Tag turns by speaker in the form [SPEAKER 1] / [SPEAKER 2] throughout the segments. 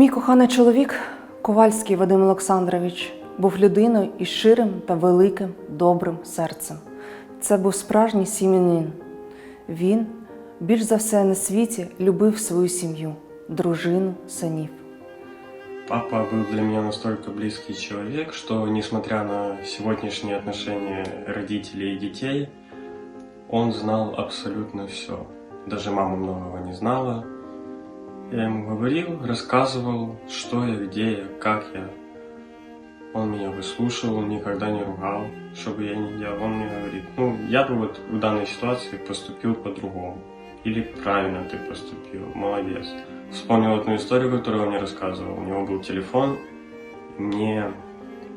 [SPEAKER 1] Мій коханий чоловік, Ковальський Вадим Олександрович, був людиною із ширим та великим добрим серцем. Це був справжній сім'янин. Він більш за все на світі любив свою сім'ю, дружину, синів.
[SPEAKER 2] Папа был для меня настолько близкий человек, что несмотря на сегодняшние отношения родителей и детей, он знал абсолютно все. Даже мама многого не знала. Я ему говорил, рассказывал, что я, где я, как я. Он меня выслушивал, никогда не ругал, что бы я ни делал. Он мне говорит, ну, я бы вот в данной ситуации поступил по-другому. Или правильно ты поступил, молодец. Вспомнил одну историю, которую он мне рассказывал. У него был телефон. Мне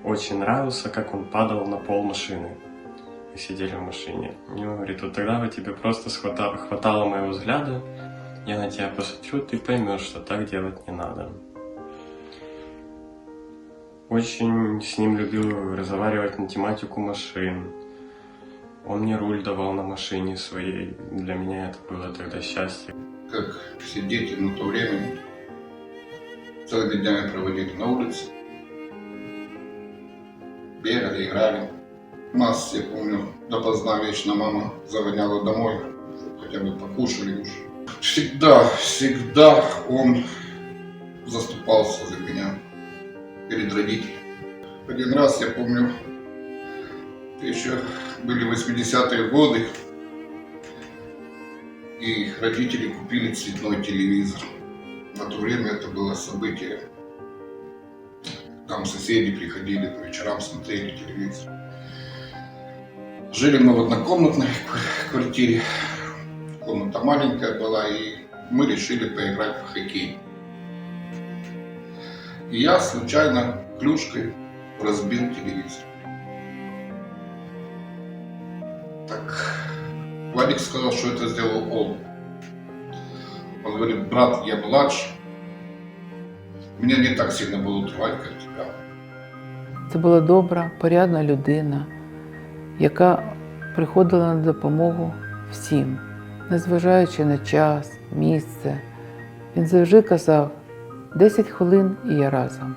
[SPEAKER 2] очень нравился, как он падал на пол машины. Мы сидели в машине. И он говорит, вот тогда бы тебе просто хватало моего взгляда. Я на тебя посмотрю, ты поймешь, что так делать не надо. Очень с ним любил разговаривать на тематику машин. Он мне руль давал на машине своей. Для меня это было тогда счастье.
[SPEAKER 3] как все дети на то время целыми днями проводили на улице. Бегали, играли. Нас, я помню, допоздна вечно мама загоняла домой, хотя бы покушали уже. Всегда, всегда он заступался за меня перед родителями. Один раз, я помню, еще были 80-е годы, и родители купили цветной телевизор. На то время это было событие. Там соседи приходили по вечерам, смотрели телевизор. Жили мы в однокомнатной квар- квартире. Комната маленькая была, и мы решили поиграть в хоккей. И я случайно клюшкой разбил телевизор. Так, Вадик сказал, что это сделал он. Он говорит, брат, я младше. Меня не так сильно было тревать, как тебя.
[SPEAKER 4] Це була добра, порядна людина, яка приходила на допомогу всім, незважаючи на час, місце. Він завжди казав 10 хвилин і я разом.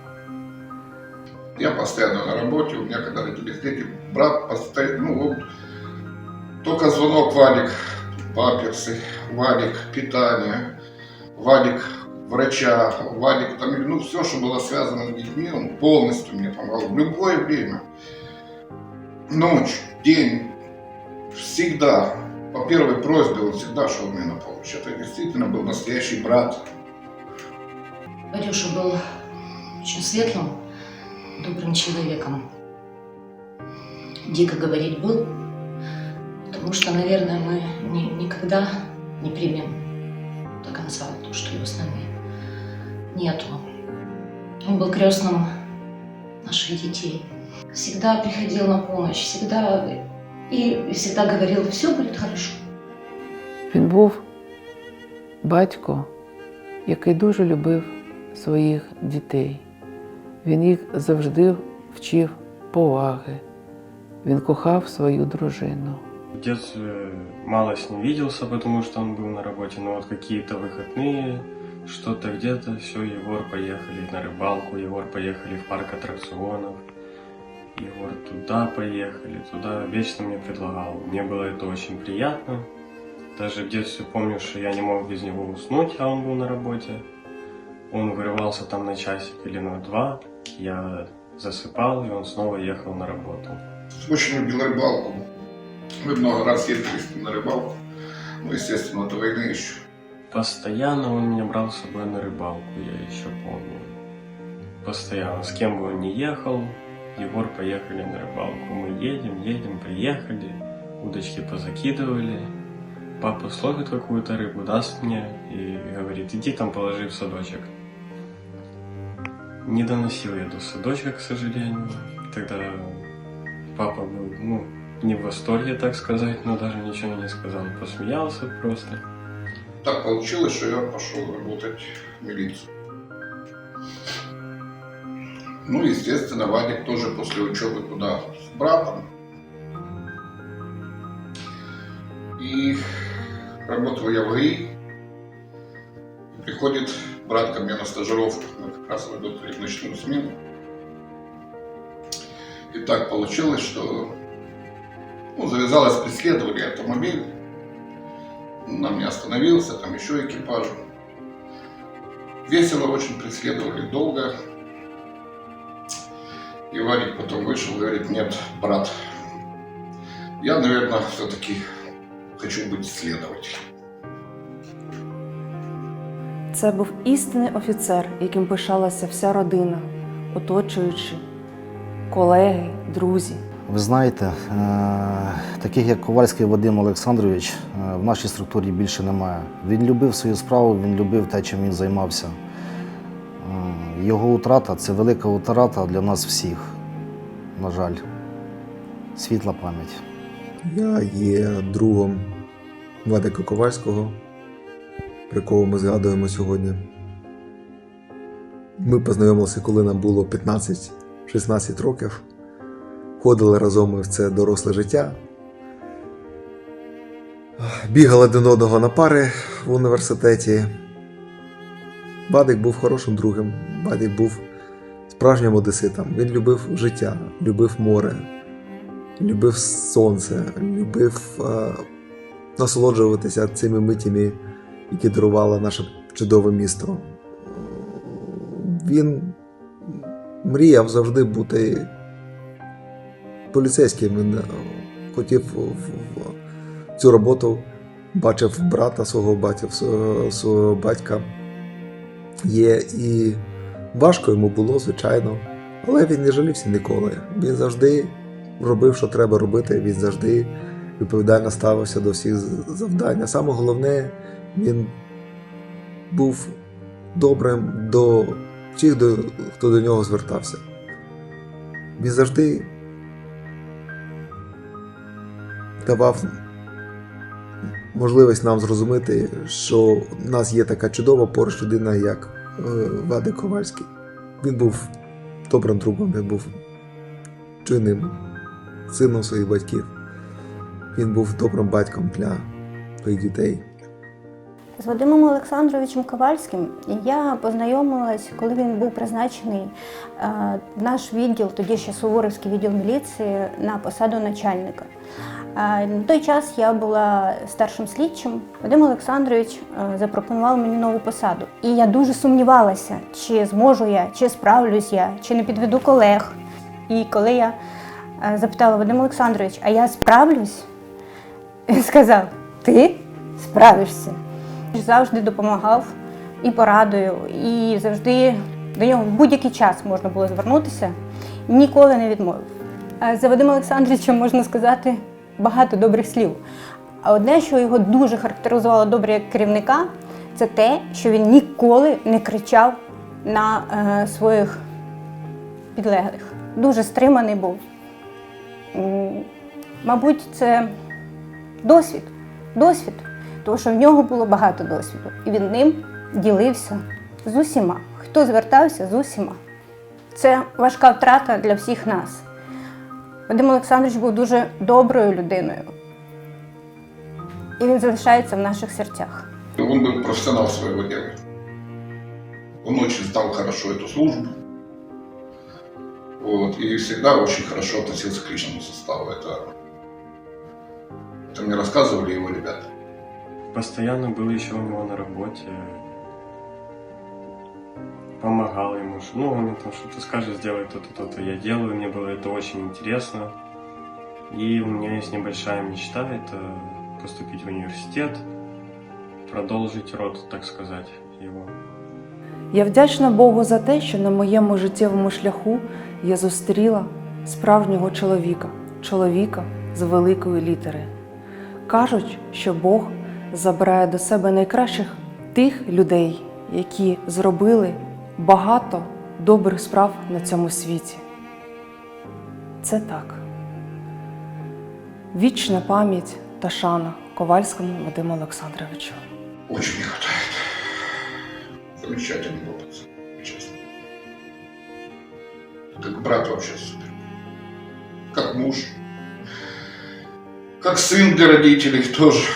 [SPEAKER 3] Я постоянно на работе, у меня когда дети, брат постоянно, ну вот, только звонок Вадик, памперсы, Вадик, питание, Вадик, врача, Вадик, там, ну, все, что было связано с детьми, он полностью мне помогал в любое время. Ночь, день, всегда, по первой просьбе он всегда шел мне на помощь. Это действительно был настоящий брат.
[SPEAKER 5] Вадюша был очень светлым, добрым человеком. Дико говорить был, потому что, наверное, мы ни- никогда не примем до конца то, что его с нами нету. Он был крестным наших детей. Всегда приходил на помощь, всегда и всегда говорил, все будет хорошо.
[SPEAKER 4] Він був батько, який дуже любив своїх дітей. Він їх завжди вчив поваги. Він кохав свою дружину.
[SPEAKER 2] В детстве мало с ним виделся, потому что он был на работе, но вот какие-то выходные, что-то где-то, все, Егор, поехали на рыбалку, Егор, поехали в парк аттракционов, Егор, туда поехали, туда, вечно мне предлагал. Мне было это очень приятно. Даже в детстве помню, что я не мог без него уснуть, а он был на работе. Он вырывался там на часик или на два, я засыпал, и он снова ехал на работу.
[SPEAKER 3] Очень любил рыбалку. Мы много раз ездили с ним на рыбалку. Ну, естественно, до войны еще.
[SPEAKER 2] Постоянно он меня брал с собой на рыбалку, я еще помню. Постоянно. С кем бы он ни ехал, Егор, поехали на рыбалку. Мы едем, едем, приехали, удочки позакидывали. Папа словит какую-то рыбу, даст мне и говорит, иди там положи в садочек. Не доносил я до садочка, к сожалению. Тогда папа был, ну, не в восторге, так сказать, но даже ничего не сказал. Посмеялся просто.
[SPEAKER 3] Так получилось, что я пошел работать в милицию. Ну, естественно, Вадик тоже после учебы туда с братом. И работал я в ГАИ. Приходит брат ко мне на стажировку, мы как раз работали в ночную смену. И так получилось, что ну, завязалось преследование автомобиля. Нам не остановился, там еще экипаж. Весело очень преследовали, долго. И Вадик потом вышел и говорит, нет, брат, я, наверное, все-таки хочу быть следователем.
[SPEAKER 1] Це був істинний офіцер, яким пишалася вся родина, оточуючи, колеги, друзі.
[SPEAKER 6] Ви знаєте, е, таких як Ковальський Вадим Олександрович е, в нашій структурі більше немає. Він любив свою справу, він любив те, чим він займався. Його утрата це велика утрата для нас всіх. На жаль, світла пам'ять.
[SPEAKER 7] Я є другом Вадика Ковальського, про кого ми згадуємо сьогодні. Ми познайомилися, коли нам було 15-16 років. Ходили разом в це доросле життя. Бігали один одного на пари в університеті. Вадик був хорошим другом. Вадик був справжнім одеситом. Він любив життя, любив море, любив сонце, любив е, насолоджуватися цими митями, які дарувало наше чудове місто. Він мріяв завжди бути поліцейським. Він е, хотів в- цю роботу, бачив брата свого батька, свого батька. Є і важко йому було, звичайно, але він не жалівся ніколи. Він завжди робив, що треба робити. Він завжди відповідально ставився до всіх завдань. А саме головне, він був добрим до всіх, хто до нього звертався. Він завжди давав можливість нам зрозуміти, що в нас є така чудова поруч людина, як е, Вадик Ковальський. Він був добрим другом, він був чинним сином своїх батьків. Він був добрим батьком для своїх дітей.
[SPEAKER 8] З Вадимом Олександровичем Ковальським я познайомилась, коли він був призначений е, в наш відділ, тоді ще Суворовський відділ міліції, на посаду начальника. Е, На той час я була старшим слідчим. Вадим Олександрович е, запропонував мені нову посаду. І я дуже сумнівалася, чи зможу я, чи справлюсь я, чи не підведу колег. І коли я е, запитала Вадим Олександрович, а я справлюсь, він сказав: Ти справишся. Завжди допомагав і порадою, і завжди до нього в будь-який час можна було звернутися. Ніколи не відмовив. За Вадима Олександровича можна сказати багато добрих слів. А одне, що його дуже характеризувало добре як керівника, це те, що він ніколи не кричав на е, своїх підлеглих. Дуже стриманий був. Мабуть, це досвід. Досвід, тому що в нього було багато досвіду, і він ним ділився з усіма. Хто звертався з усіма. Це важка втрата для всіх нас. Вадим Олександрович був дуже доброю людиною, і він залишається в наших серцях.
[SPEAKER 3] Он был профессионал своего дела. Он очень знал хорошо эту службу. Вот, и всегда очень хорошо относился к личному составу. Это, это мне рассказывали его ребята.
[SPEAKER 2] Постоянно был еще у него на работе. Помогал ему. что- Ну, он мне там что-то скажет, сделай то-то, то-то. Я делаю, мне было это очень интересно. И у меня есть небольшая мечта, это поступить в университет, продолжить род, так сказать, его.
[SPEAKER 1] Я вдячна Богу за те, що на моєму життєвому шляху я зустріла справжнього чоловіка, чоловіка з великої літери. Кажуть, що Бог забирає до себе найкращих тих людей, які зробили багато добрих справ на цьому світі. Це так. Вічна пам'ять та шана Ковальському Вадиму Олександровичу.
[SPEAKER 3] Очень не хватает. Замечательный опыт, честно. Как брат вообще супер. Как муж. Как сын для родителей тоже.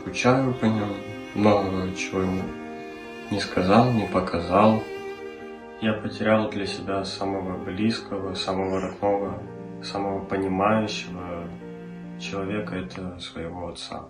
[SPEAKER 2] Скучаю по нему, много чего ему не сказал, не показал. Я потерял для себя самого близкого, самого родного, самого понимающего человека, это своего отца.